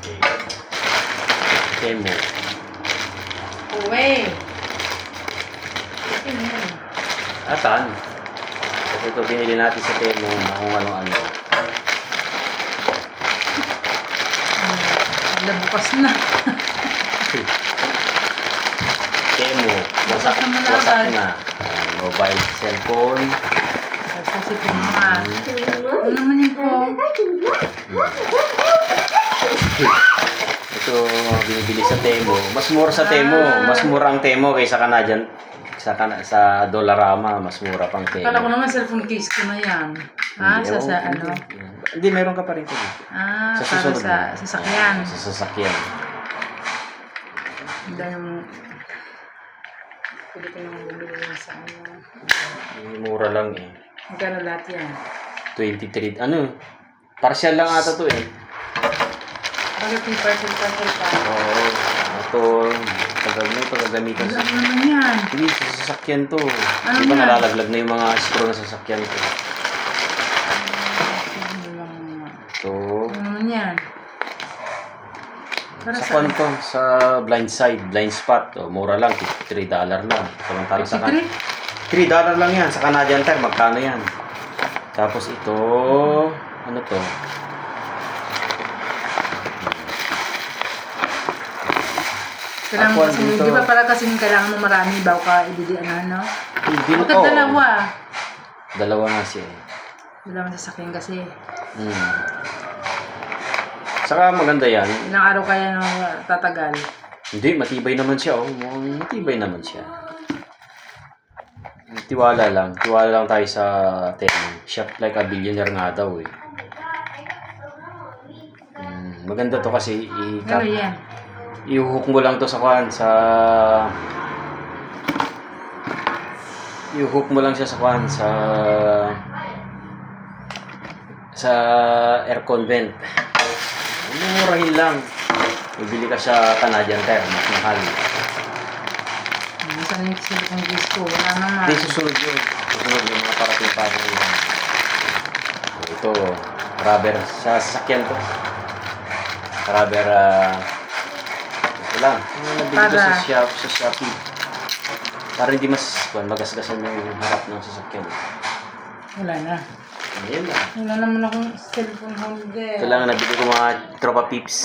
Okay. Temo. Uwe. Atan. Kasi ito binili natin sa Temo na kung ano-ano. Wala bukas na. Temo. Wasak, Wasak na mobile cellphone. Kasi ito mga. Ano naman yung po? Ito binibili sa Temo. Mas mura sa Temo. Mas mura ang Temo kaysa Canadian sa kana, sa Dollarama, mas mura pang Temo. Kala ko naman cellphone case ko na yan. Ha? Hindi, Sa, ewan sa ano? Hindi, meron ka pa rin. Ah, Sa para sa sasakyan. Sa sasakyan. Hindi yung... Pwede ko naman bumili sa ano. Mura lang eh. Magkano lahat yan? 23, ano? Partial lang ata to eh. Bakit yung parcel parcel pa? Oo. Ito, tagal na ito, gagamitan Ano sa... naman yan? Hindi, sa sasakyan to. Ano Di ba yan? nalalaglag na yung mga screw na sasakyan ko? Ano Ito. Ano naman yan? Para Sa sa... kwan to, sa blind side, blind spot. Oh, mura lang, 3 dollar lang. Samantala sa kan 3 Secret? dollar lang yan. Sa Canadian Tire, magkano yan? Tapos ito, ano to? Kailangan Aqua kasi, dito. di ba para kasi kailangan mo marami bago ka ibili ano, ano? Hindi Bakit dalawa? Dalawa nga siya eh. Dalawa sasakyan kasi. Hmm. Saka maganda yan. Ilang araw kaya no, tatagal. Hindi, matibay naman siya. Oh. Mukhang Matibay naman siya. Tiwala lang. Tiwala lang tayo sa Temo. Shop like a billionaire nga daw eh. Hmm, maganda to kasi i- Ano yan? I-hook mo lang to sa kwan sa i-hook mo lang siya sa kwan sa sa aircon vent murahin lang. Bibili ka sa Canadian Tire mas mahal. Saan yung silikong case ko? Wala naman. hindi susunod yun. Susunod yung mga parating pa yun. Ito rubber sa sasakyan to. Rubber ito lang Ano nabili ko sa, Para- shop, sa Shopee. Para hindi mas kwan, magasgasan yung harap ng sasakyan. Wala na. Ayan lang Wala naman akong cellphone holder. ito lang nabili ko mga tropa pips